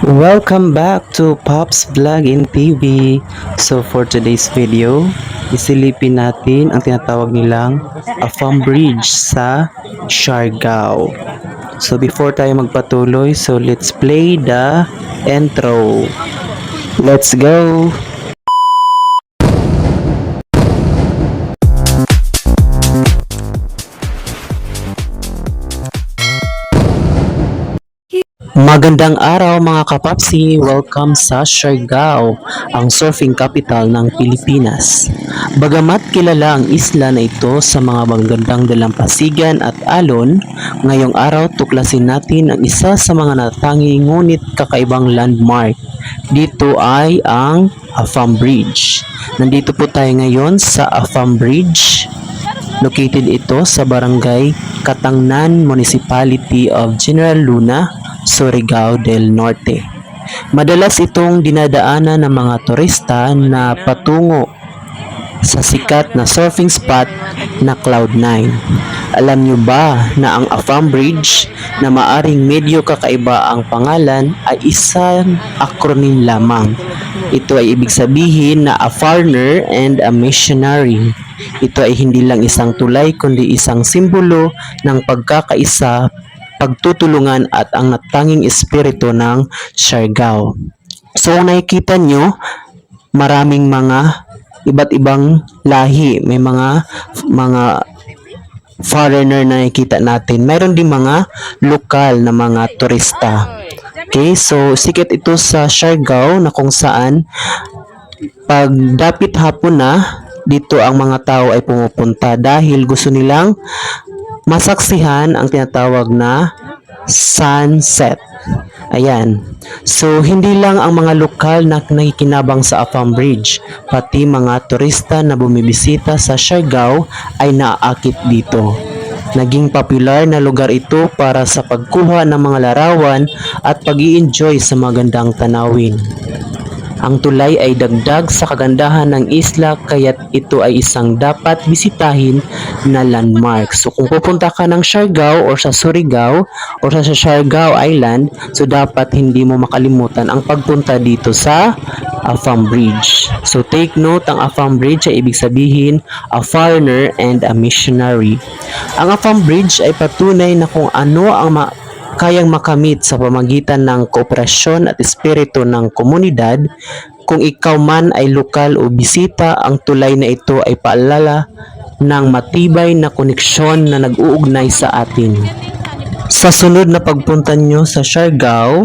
Welcome back to Pops Vlog in TV. So for today's video, isilipin natin ang tinatawag nilang Afam Bridge sa Siargao. So before tayo magpatuloy, so let's play the intro. Let's go! Magandang araw mga kapapsi! Welcome sa Siargao, ang surfing capital ng Pilipinas. Bagamat kilala ang isla na ito sa mga magagandang dalampasigan at alon, ngayong araw tuklasin natin ang isa sa mga natangi ngunit kakaibang landmark. Dito ay ang Afam Bridge. Nandito po tayo ngayon sa Afam Bridge. Located ito sa barangay Katangnan Municipality of General Luna, Surigao del Norte. Madalas itong dinadaanan ng mga turista na patungo sa sikat na surfing spot na Cloud9. Alam nyo ba na ang Afam Bridge na maaring medyo kakaiba ang pangalan ay isang acronym lamang. Ito ay ibig sabihin na a foreigner and a missionary. Ito ay hindi lang isang tulay kundi isang simbolo ng pagkakaisa, pagtutulungan at ang natanging espiritu ng Siargao. So kung nakikita nyo, maraming mga iba't ibang lahi. May mga mga foreigner na nakikita natin. Mayroon din mga lokal na mga turista. Okay, so sikat ito sa Siargao na kung saan pag dapit hapon na, dito ang mga tao ay pumupunta dahil gusto nilang masaksihan ang tinatawag na sunset. Ayan. So, hindi lang ang mga lokal na nakikinabang sa Afam Bridge, pati mga turista na bumibisita sa Siargao ay naaakit dito. Naging popular na lugar ito para sa pagkuha ng mga larawan at pag enjoy sa magandang tanawin. Ang tulay ay dagdag sa kagandahan ng isla kaya't ito ay isang dapat bisitahin na landmark. So kung pupunta ka ng Siargao or sa Surigao or sa Siargao Island, so dapat hindi mo makalimutan ang pagpunta dito sa Afam Bridge. So take note, ang Afam Bridge ay ibig sabihin a foreigner and a missionary. Ang Afam Bridge ay patunay na kung ano ang ma- kayang makamit sa pamagitan ng kooperasyon at espiritu ng komunidad. Kung ikaw man ay lokal o bisita, ang tulay na ito ay paalala ng matibay na koneksyon na nag-uugnay sa atin. Sa sunod na pagpunta nyo sa Siargao,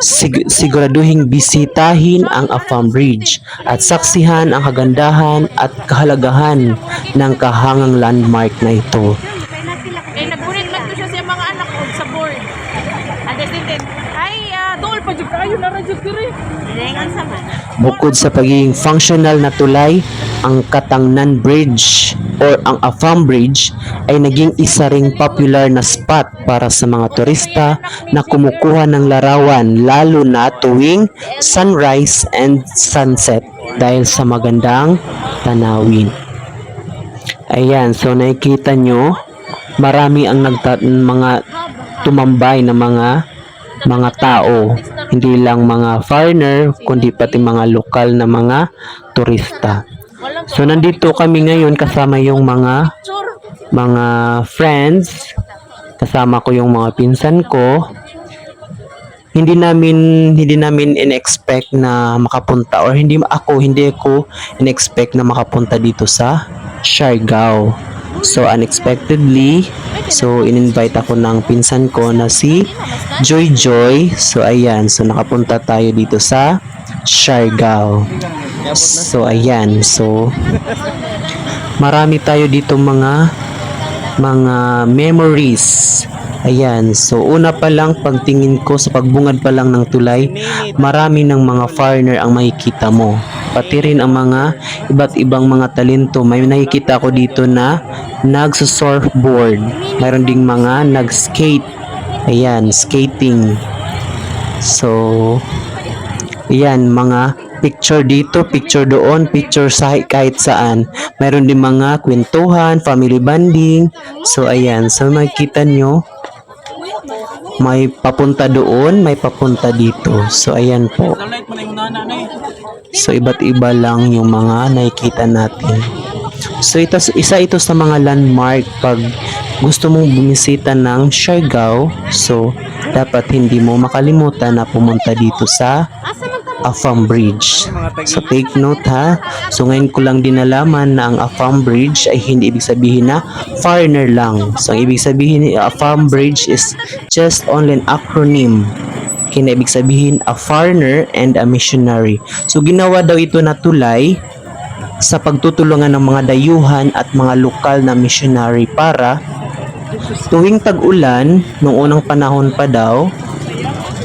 sig- siguraduhing bisitahin ang Afam Bridge at saksihan ang kagandahan at kahalagahan ng kahangang landmark na ito. Eh, nagbulit lang to siya sa mga anak ko sa board. Understand? Ay, uh, dool pa dyan kayo na radyo kiri. Lingan sa man. Bukod sa pagiging functional na tulay, ang Katangnan Bridge or ang Afam Bridge ay naging isa ring popular na spot para sa mga turista na kumukuha ng larawan lalo na tuwing sunrise and sunset dahil sa magandang tanawin. Ayan, so nakikita nyo, marami ang nagta- mga tumambay na mga mga tao, hindi lang mga foreigner, kundi pati mga lokal na mga turista. So nandito kami ngayon kasama yung mga mga friends, kasama ko yung mga pinsan ko. Hindi namin hindi namin in-expect na makapunta or hindi ako hindi ako in-expect na makapunta dito sa Siargao. So unexpectedly, so in-invite ako ng pinsan ko na si Joy Joy. So ayan, so nakapunta tayo dito sa Siargao. So ayan, so marami tayo dito mga mga memories. Ayan, so una pa lang pagtingin ko sa pagbungad pa lang ng tulay, marami ng mga foreigner ang makikita mo. Pati rin ang mga iba't ibang mga talento. May nakikita ko dito na nagsusurfboard. Mayroon ding mga nag-skate. Ayan, skating. So, Ayan, mga picture dito, picture doon, picture sa kahit saan. Mayroon din mga kwentuhan, family bonding. So, ayan. So, makikita nyo, May papunta doon, may papunta dito. So ayan po. So iba't iba lang yung mga nakikita natin. So ito, isa ito sa mga landmark pag gusto mong bumisita ng Siargao. So dapat hindi mo makalimutan na pumunta dito sa Afam Bridge. So take note ha. So ngayon ko lang din nalaman na ang Afam Bridge ay hindi ibig sabihin na foreigner lang. So ang ibig sabihin ni Afam Bridge is just only an acronym kina ibig sabihin a foreigner and a missionary. So ginawa daw ito na tulay sa pagtutulungan ng mga dayuhan at mga lokal na missionary para tuwing tag-ulan noong unang panahon pa daw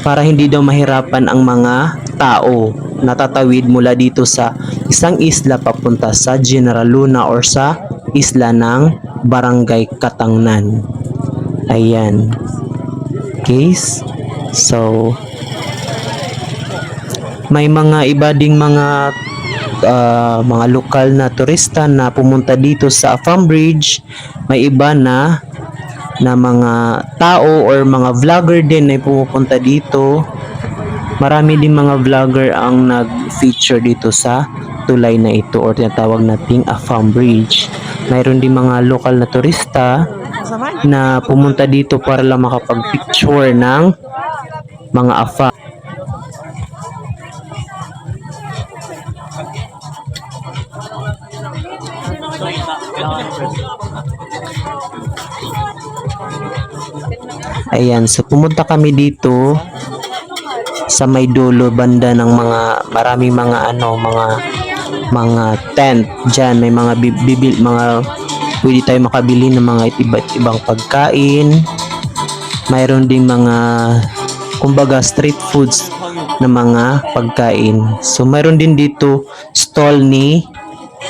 para hindi daw mahirapan ang mga tao natatawid mula dito sa isang isla papunta sa General Luna or sa isla ng Barangay Katangnan. Ayan. Case. So, may mga iba ding mga ah, mga lokal na turista na pumunta dito sa Afam Bridge. May iba na na mga tao or mga vlogger din na pumupunta dito. Marami din mga vlogger ang nag-feature dito sa tulay na ito or tinatawag nating Afam Bridge. Mayroon din mga lokal na turista na pumunta dito para lang makapag-picture ng mga Afam. Ayan, so pumunta kami dito sa may dulo banda ng mga maraming mga ano, mga mga tent diyan, may mga bi- bibil mga pwede tayo makabili ng mga iba't ibang pagkain. Mayroon ding mga kumbaga street foods na mga pagkain. So mayroon din dito stall ni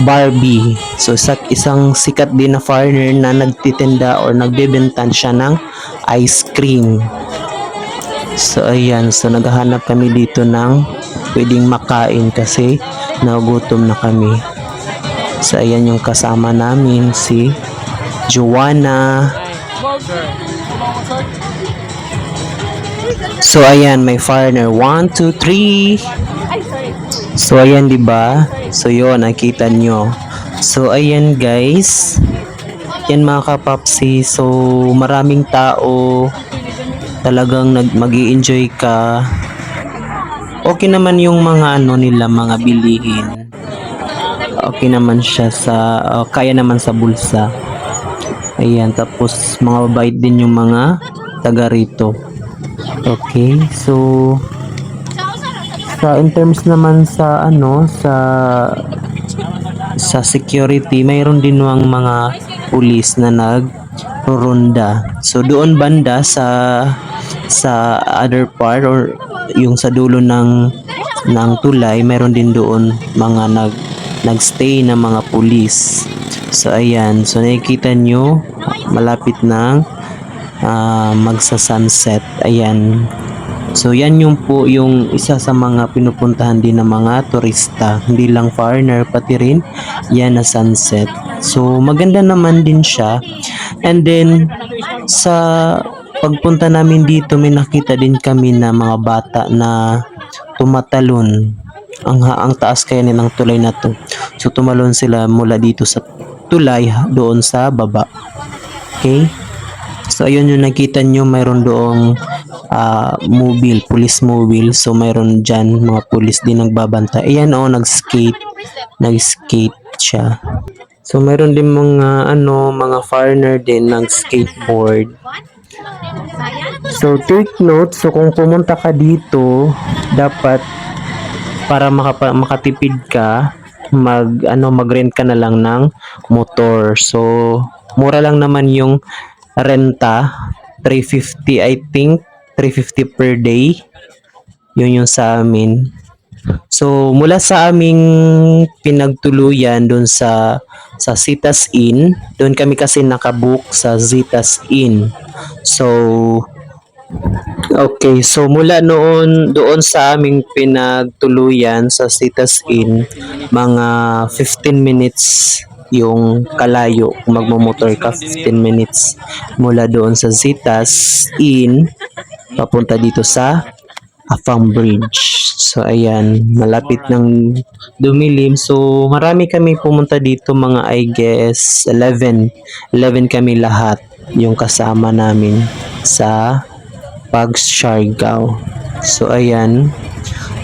Barbie. So sa isang sikat din na foreigner na nagtitinda or nagbebenta siya ng ice cream. So ayan, so naghahanap kami dito ng pwedeng makain kasi nagutom na kami. So ayan yung kasama namin si Joanna. So ayan, may foreigner. 1, 2, 3. So ayan 'di ba? So yun, nakita nyo. So ayan guys. Yan mga kapapsi. So maraming tao. Talagang nag mag enjoy ka. Okay naman yung mga ano nila, mga bilihin. Okay naman siya sa uh, kaya naman sa bulsa. Ayan, tapos mga babait din yung mga taga rito. Okay, so sa in terms naman sa ano sa sa security mayroon din ang mga pulis na nag ronda so doon banda sa sa other part or yung sa dulo ng ng tulay mayroon din doon mga nag nagstay na mga pulis so ayan. So nakikita nyo malapit ng ah, magsa sunset ayan So yan yung po yung isa sa mga pinupuntahan din ng mga turista. Hindi lang foreigner pati rin yan na sunset. So maganda naman din siya. And then sa pagpunta namin dito may nakita din kami na mga bata na tumatalon. Ang, ang taas kaya nilang tulay na to. So tumalon sila mula dito sa tulay doon sa baba. Okay? So ayun yung nakita nyo mayroon doong ah, mobile, police mobile. So mayroon dyan mga police din nagbabanta. Ayan oh, nag-skate. Nag-skate siya. So mayroon din mga ano, mga foreigner din nag-skateboard. So take note, so kung pumunta ka dito, dapat para makapa, makatipid ka, mag ano mag-rent ka na lang ng motor. So mura lang naman yung renta 350 I think 350 per day. Yun yung sa amin. So mula sa aming pinagtuluyan doon sa sa Zitas Inn doon kami kasi nakabook sa Zitas Inn. So Okay, so mula noon doon sa aming pinagtuluyan sa Citas Inn, mga 15 minutes yung kalayo kung magmamotor ka 15 minutes mula doon sa Citas Inn papunta dito sa Afang Bridge. So ayan, malapit ng dumilim. So marami kami pumunta dito mga I guess 11. 11 kami lahat yung kasama namin sa pag Siargao. So ayan.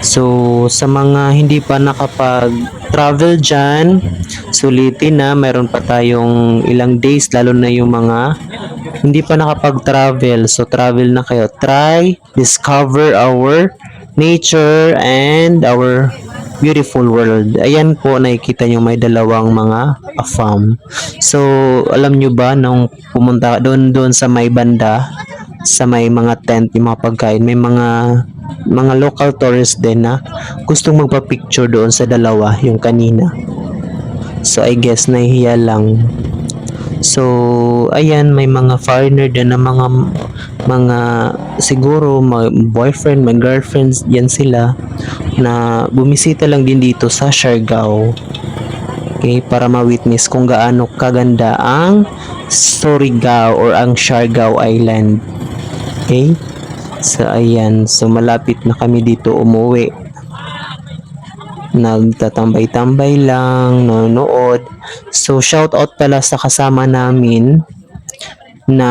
So sa mga hindi pa nakapag-travel dyan, sulitin na mayroon pa tayong ilang days lalo na yung mga hindi pa nakapag-travel. So travel na kayo. Try discover our nature and our beautiful world. Ayan po nakikita nyo may dalawang mga afam. So alam nyo ba nung pumunta doon doon sa may banda sa may mga tent, yung mga pagkain, may mga mga local tourists din na gustong magpa-picture doon sa dalawa, yung kanina. So I guess nahihiya lang. So ayan, may mga foreigner din na mga mga siguro may boyfriend, may girlfriends yan sila na bumisita lang din dito sa Siargao. Okay, para ma-witness kung gaano kaganda ang Surigao or ang Siargao Island. Okay? So, ayan. So, malapit na kami dito umuwi. Nagtatambay-tambay lang, nanonood. So, shout out pala sa kasama namin na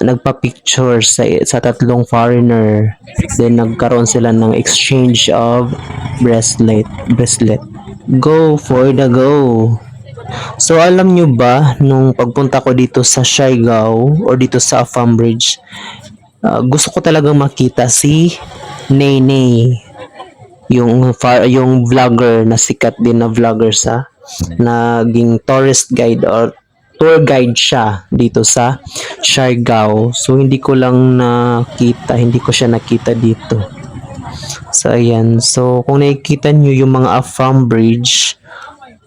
nagpa-picture sa, sa tatlong foreigner. Then, nagkaroon sila ng exchange of bracelet. bracelet. Go for the go! So alam nyo ba nung pagpunta ko dito sa Siargao or dito sa Afam Ah, gusto ko talagang makita si Nene yung far, yung vlogger na sikat din na vlogger sa naging tourist guide or tour guide siya dito sa Siargao. So hindi ko lang nakita, hindi ko siya nakita dito. So ayan. So kung nakikita nyo yung mga Afam Bridge,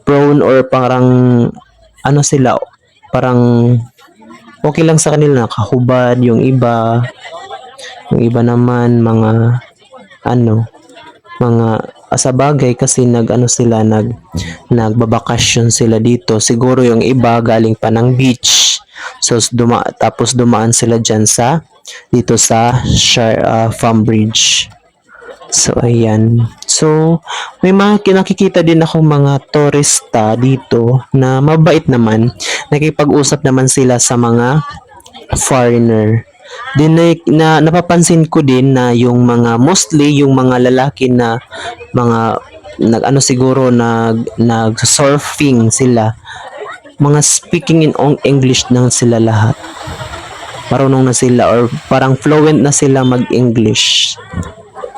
prone or parang ano sila, parang okay lang sa kanila nakahubad yung iba. Yung iba naman mga ano, mga sa bagay kasi nag ano sila nag nagbabakasyon sila dito. Siguro yung iba galing pa ng beach. So duma tapos dumaan sila diyan sa dito sa Shar, ah, Farm Bridge so ayan. So may mga kinakikita din ako mga turista dito na mabait naman. Nakipag-usap naman sila sa mga foreigner. Din na, na napapansin ko din na yung mga mostly yung mga lalaki na mga nag ano siguro nag nag surfing sila. Mga speaking in English na sila lahat. Marunong na sila or parang fluent na sila mag-English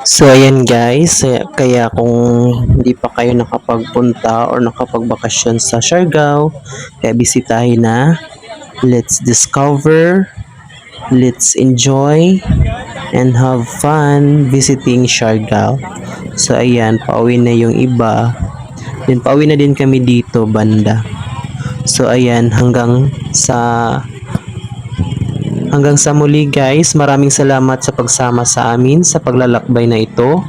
So ayan guys, kaya kung hindi pa kayo nakapagpunta or nakapagbakasyon sa Siargao, kaya bisitahin na. Let's discover, let's enjoy, and have fun visiting Siargao. So ayan, pauwi na yung iba. Then pauwi na din kami dito banda. So ayan, hanggang sa Hanggang sa muli guys, maraming salamat sa pagsama sa amin sa paglalakbay na ito.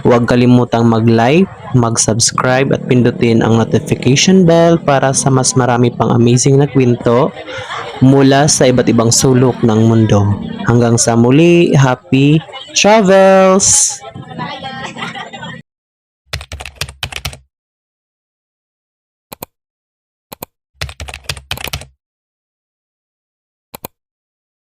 Huwag kalimutang mag-like, mag-subscribe at pindutin ang notification bell para sa mas marami pang amazing na kwento mula sa iba't ibang sulok ng mundo. Hanggang sa muli, happy travels!